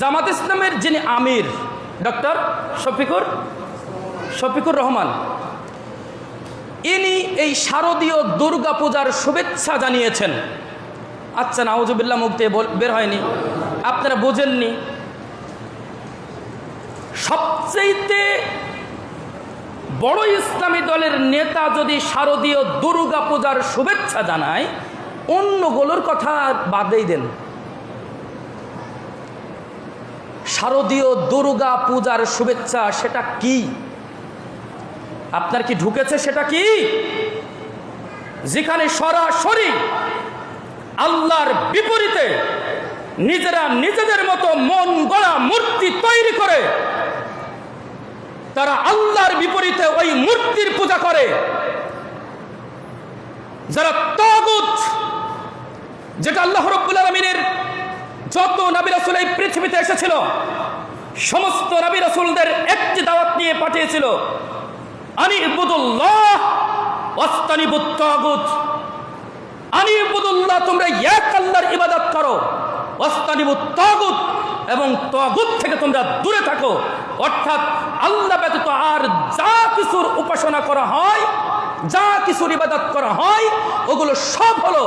জামাত ইসলামের যিনি আমির, ডক্টর শফিকুর শফিকুর রহমান, ইনি এই শারদীয় দুর্গা পূজার শুভেচ্ছা জানিয়েছেন। আচ্ছা নাউজুবিল্লাহ মুক্তি বের হয়নি। আপনারা বোঝেননি। সবচেয়েতে বড় ইসলামী দলের নেতা যদি শারদীয় দুর্গা পূজার শুভেচ্ছা জানায়, অন্যগুলোর কথা বাদেই দেন। শারদীয় দুর্গা পূজার শুভেচ্ছা, সেটা কি? আপনার কি ঢুকেছে সেটা কি? যেখানে সরাসরি আল্লাহর বিপরীতে নিজেরা নিজেদের মতো মন গড়া মূর্তি তৈরি করে, তারা আল্লাহর বিপরীতে ওই মূর্তির পূজা করে। যারা তগুত, যেটা আল্লাহ রব্বুল আলমিনের যত নবী রাসুল এই পৃথিবীতে এসেছিল, সমস্ত নবী রাসুলদের একটি দাওয়াত নিয়ে পাঠিয়েছিল, আনি ইবুদুল্লাহ ওয়াস্তানিবুত তাগুত। তোমরা এক ইবাদত করো, ওয়াস্তানিবুত তাগুত এবং তাগুত থেকে তোমরা দূরে থাকো। অর্থাৎ আল্লাহ ব্যতীত আর যা কিছুর উপাসনা করা হয়, যা কিছুর ইবাদত করা হয়, ওগুলো সব হলো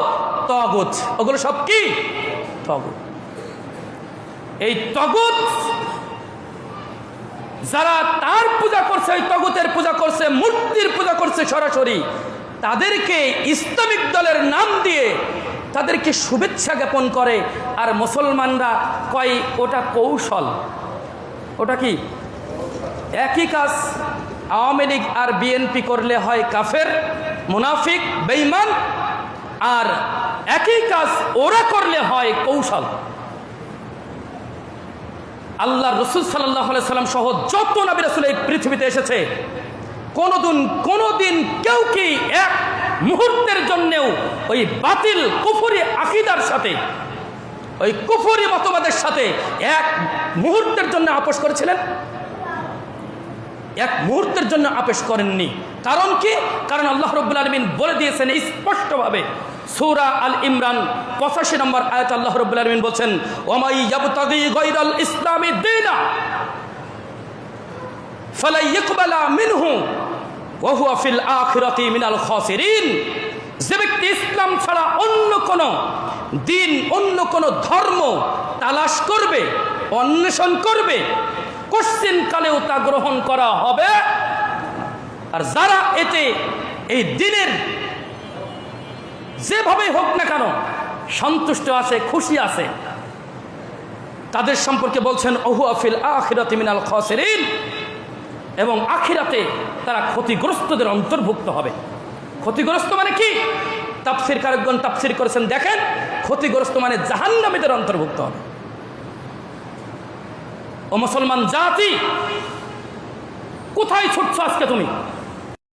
তগুত। ওগুলো সব কি? তগুত। এই তগুত, যারা তার পূজা করছে, ওই তগুতের পূজা করছে, মূর্তির পূজা করছে সরাসরি, তাদেরকে ইসলামিক দলের নাম দিয়ে তাদেরকে শুভেচ্ছা জ্ঞাপন করে। আর মুসলমানরা কয়, ওটা কৌশল। ওটা কি? একই কাজ আওয়ামী লীগ আর বিএনপি করলে হয় কাফের, মুনাফিক বেইমান আর একই কাজ ওরা করলে হয় কৌশল। আল্লাহ রসুল সাল্লাহ সাল্লাম সহ যত নবী রসুল এই পৃথিবীতে এসেছে, কোনোদিন কোনোদিন কেউ কি এক মুহূর্তের জন্যেও ওই বাতিল কুফুরি আকিদার সাথে, ওই কুফুরি মতবাদের সাথে এক মুহূর্তের জন্য আপোষ করেছিলেন? এক মুহূর্তের জন্য আপোষ করেননি। কারণ কি? কারণ আল্লাহ রব্বুল আলমিন বলে দিয়েছেন স্পষ্টভাবে সূরা আল ইমরান, পঁচাশি নম্বর আয়াত আল্লাহ রব্বুল আলমিন বলছেন ওমাই ইয়াবতাগি গায়রাল ইসলামি দীনা ফালা ইকবালা মিনহু, ওয়া হুয়া ফিল আখিরাতি মিনাল খাসিরিন। যে ব্যক্তি ইসলাম ছাড়া অন্য কোন দিন, অন্য কোন ধর্ম তালাশ করবে, অন্বেষণ করবে, কোশ্চিন কালেও তা গ্রহণ করা হবে। আর যারা এতে এই দিনের যেভাবে হোক না কেন, সন্তুষ্ট আছে, খুশি আছে। তাদের সম্পর্কে বলছেন ওহু আফিল আখিরাতে মিনাল খসেরিন। এবং আখিরাতে তারা ক্ষতিগ্রস্তদের অন্তর্ভুক্ত হবে। ক্ষতিগ্রস্ত মানে কি? তাপসির কারকগণ তাপসির করেছেন, দেখেন, ক্ষতিগ্রস্ত মানে জাহান্নামীদের অন্তর্ভুক্ত হবে। ও মুসলমান জাতি, কোথায় ছুটছ আজকে তুমি?